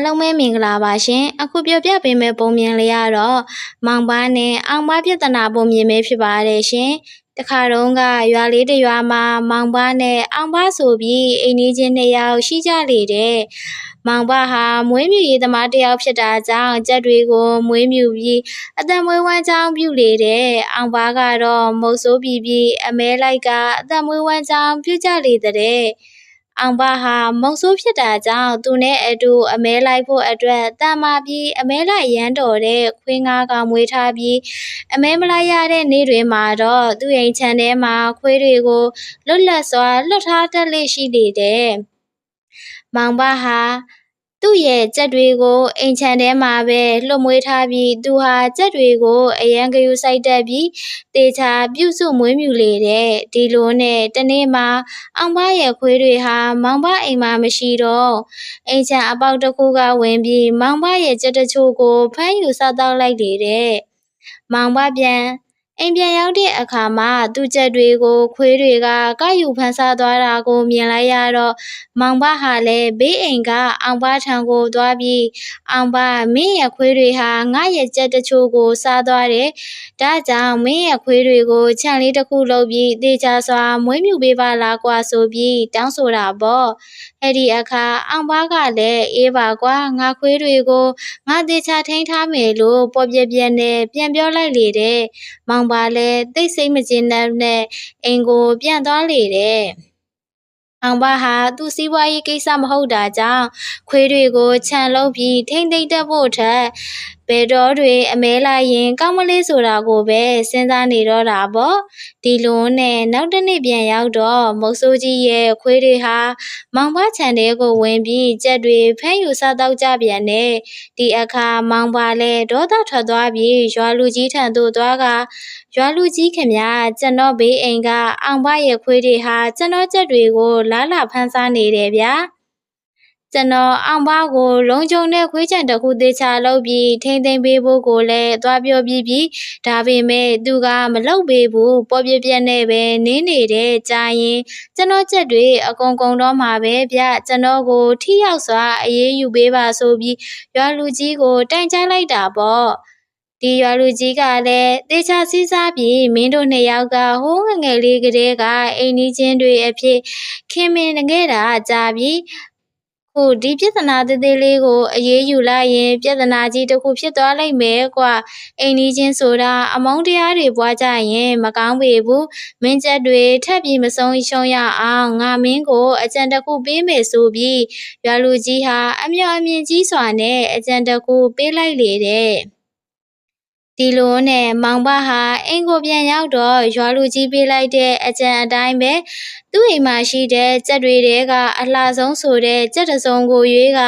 အားလုံးပဲမင်္ဂလာပါရှင်အခုပြောပြပေးမယ့်ပုံမြင်လေးကတော့မောင်ပါနဲ့အောင်ပါပြဿနာပုံမြင်ပဲဖြစ်ပါတယ်ရှင်တခါတုန်းကရွာလေးတစ်ရွာမှာမောင်ပါနဲ့အောင်ပါဆိုပြီးအိမ်ကြီးချင်းနှစ်ယောက်ရှိကြလေတဲ့မောင်ပါဟာမွေးမြူရေးသမားတစ်ယောက်ဖြစ်တာကြောင့်ကြက်တွေကိုမွေးမြူပြီးအသက်မွေးဝမ်းကြောင်းပြုလေတဲ့အောင်ပါကတော့မုတ်ဆိုးပြီးပြီးအမဲလိုက်ကအသက်မွေးဝမ်းကြောင်းပြုကြလေတဲ့ အောင်ပါဟာမုတ်ဆိုးဖြစ်တာကြောင့်သူနဲ့အတူအမဲလိုက်ဖို့အတွက်တန်မာပြီးအမဲလိုက်ရမ်းတော်တဲ့ခွေးငါးကောင်မွေးထားပြီးအမဲမလိုက်ရတဲ့နေ့တွေမှာတော့သူ့အိမ်ခြံထဲမှာခွေးတွေကိုလွတ်လပ်စွာလွတ်ထားတတ်လေရှိလေတဲ့မောင်ပါဟာ သူ့ရဲ့ကြက်တွေကိုအိမ်ခြံထဲမှာပဲလွတ်မွေးထားပြီးသူဟာကြက်တွေကိုအရန်ကယူဆိုင်တက်ပြီးတေချာပြုစုမွေးမြူလေတဲ့ဒီလိုနဲ့တနေ့မှာအောင်ပါရဲ့ခွေးတွေဟာမောင်ပါအိမ်မှာမရှိတော့အိမ်ခြံအပေါက်တစ်ခုကဝင်ပြီးမောင်ပါရဲ့ကြက်တချို့ကိုဖမ်းယူစားတော့လိုက်လေတဲ့မောင်ပါပြန် အိမ်ပြန်ရောက်တဲ့အခါမှာသူ့ကြက်တွေကိုခွေးတွေကကောက်ယူဖမ်းဆားသွားတာကိုမြင်လိုက်ရတော့မောင်ဘဟာလည်းဘေးအိမ်ကအောင်ဘထံကိုသွားပြီးအောင်ဘမင်းရဲ့ခွေးတွေဟာငါရဲ့ကြက်တချို့ကိုစားသွားတယ်။ဒါကြောင့်မင်းရဲ့ခွေးတွေကိုခြံလေးတစ်ခုလုပ်ပြီးတေချာစွာမွေးမြူပေးပါလားကွာဆိုပြီးတောင်းဆိုတာပေါ့။အဲ့ဒီအခါအောင်ဘကလည်းအေးပါကွာငါခွေးတွေကိုငါတေချာထိန်းထားမယ်လို့ပေါ်ပြပြနဲ့ပြန်ပြောလိုက်လေတဲ့။မောင်ပါလည်းသိစိတ်မကျဉ်နဲ့အိမ်ကိုပြန်သွားလေတဲ့။အောင်ဘဟာသူ့စီးပွားရေးကိစ္စမဟုတ်တာကြောင့်ခွေးတွေကိုခြံလုံးပြီးထိမ့်သိမ့်တက်ဖို့ထက် ဘယ်တော့တွေအမဲလိုက်ရင်ကောင်းမလေးဆိုတာကိုပဲစဉ်းစားနေတော့တာပေါ့ဒီလိုနဲ့နောက်တစ်နေ့ပြန်ရောက်တော့မုတ်ဆိုးကြီးရဲ့ခွေးတွေဟာမောင်ဘခြံထဲကိုဝင်ပြီးကြက်တွေဖမ်းယူစားတော့ကြပြန်တယ်ဒီအခါမောင်ဘလည်းဒေါသထွက်သွားပြီးရွာလူကြီးထံသို့သွားကရွာလူကြီးခင်ဗျာကျွန်တော်ဘေးအိမ်ကအောင်ဘရဲ့ခွေးတွေဟာကျွန်တော်ကြက်တွေကိုလာလာဖမ်းစားနေတယ်ဗျာ ကျွန်တော်အောင်ဘကိုလုံခြုံတဲ့ခွေးချံတစ်ခုသေးချာလုပ်ပြီးထိမ့်သိမ့်ပေးဖို့ကိုလည်းသွားပြောပြီးပြီးဒါပေမဲ့သူကမလုပ်ပေးဘူးပေါ်ပြပြနဲ့ပဲနင်းနေတဲ့ကြာရင်ကျွန်တော်ချက်တွေအကုန်ကုန်တော့မှာပဲဗျကျွန်တော်ကိုထိရောက်စွာအေးအေးယူပေးပါဆိုပြီးရွာလူကြီးကိုတိုင်ချလိုက်တာပေါ့ဒီရွာလူကြီးကလည်းတေချာစည်းစားပြီးမင်းတို့နှစ်ယောက်ကဟိုးငငယ်လေးကလေးကအိမ်ကြီးချင်းတွေအဖြစ်ခင်မင်ခဲ့တာကြာပြီ ခုဒီပြဿနာသေးသေးလေးကိုအရေးယူလိုက်ရင်ပြဿနာကြီးတစ်ခုဖြစ်သွားလိမ့်မယ်ကွာအိမ်ကြီးချင်းဆိုတာအမုန်းတရားတွေပွားကြရင်မကောင်းပေဘူးမင်းချက်တွေထပ်ပြီးမဆုံးရှုံးရအောင်ငါမင်းကိုအကြံတစ်ခုပေးမယ်ဆိုပြီးရွာလူကြီးဟာအမြော်အမြင်ကြီးစွာနဲ့အကြံတစ်ခုပေးလိုက်လေတဲ့ဒီလိုနဲ့မောင်ဘဟာအင်ကိုပြန်ရောက်တော့ရွာလူကြီးပေးလိုက်တဲ့အကြံအတိုင်းပဲ သူ့အိမ်မှာရှိတဲ့ကြက်တွေတဲကအလှဆုံးဆိုတဲ့ကြက်တစုံကိုရွေးက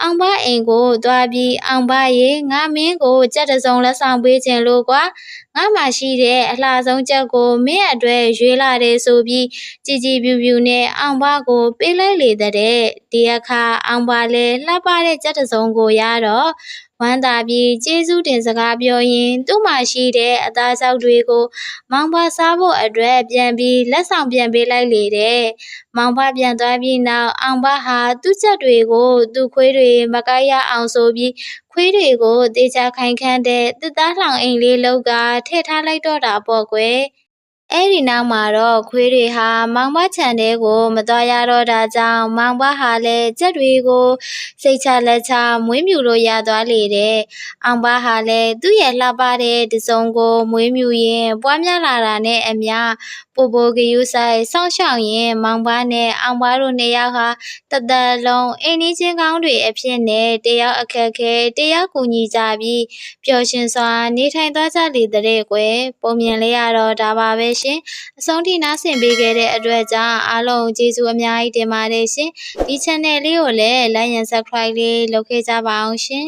အောင်ဘအိမ်ကိုသွားပြီးအောင်ဘရေငါမင်းကိုကြက်တစုံလက်ဆောင်ပေးခြင်းလို့ကွာငါမှရှိတဲ့အလှဆုံးကြက်ကိုမင်းအတွက်ရွေးလာတယ်ဆိုပြီးကြည်ကြည်ပြူပြူနဲ့အောင်ဘကိုပေးလိုက်လေတဲ့ဒီအခါအောင်ဘလည်းလှပတဲ့ကြက်တစုံကိုရတော့ဝမ်းသာပြီးကျေးဇူးတင်စကားပြောရင်းသူ့မှာရှိတဲ့အသားကြောက်တွေကိုမောင်ဘစားဖို့အတွက်ပြန်ပြီးလက်ဆောင်ပြန်ပေးလိုက်လေတဲ့။မောင်ဘပြန်သွားပြီးနောက်အောင်ဘဟာသူ့ချက်တွေကိုသူ့ခွေးတွေမကိုက်ရအောင်ဆိုပြီးခွေးတွေကိုတေချာခိုင်ခန့်တဲ့တစ်သားလှောင်အိမ်လေးလောက်ကထည့်ထားလိုက်တော့တာပေါ့ကွယ်။ အဲ့ဒီနောက်မှာတော့ခွေးတွေဟာမောင်ဘခြံထဲကိုမသွားရတော့တာကြောင့်မောင်ဘဟာလည်းကြက်တွေကိုစိတ်ချလက်ချမွေးမြူလို့ရသွားလေတဲ့။အောင်ဘဟာလည်းသူ့ရဲ့လှပတဲ့တစုံကို မွေးမြူရင်းပွားများလာတာနဲ့အမျှပိုပိုကယူဆိုင်စောင့်ရှောက်ရင်မောင်ဘနဲ့အောင်ဘတို့နှစ်ယောက်ဟာတသက်လုံးအိမ်နီးချင်းကောင်းတွေအဖြစ်နဲ့တယောက်အခက်ခဲတယောက်ကူညီကြပြီးပျော်ရွှင်စွာနေထိုင်သွားကြလေတဲ့ကွယ်ပုံမြင်လေးရတော့ဒါပါပဲရှင်အဆုံးထိနားဆင်ပေးခဲ့တဲ့အတွက်ကြောင့်အားလုံးကျေးဇူးအများကြီးတင်ပါတယ်ရှင်ဒီ channel လေးကိုလည်း like and subscribe လေးလုပ်ခဲ့ကြပါအောင်ရှင်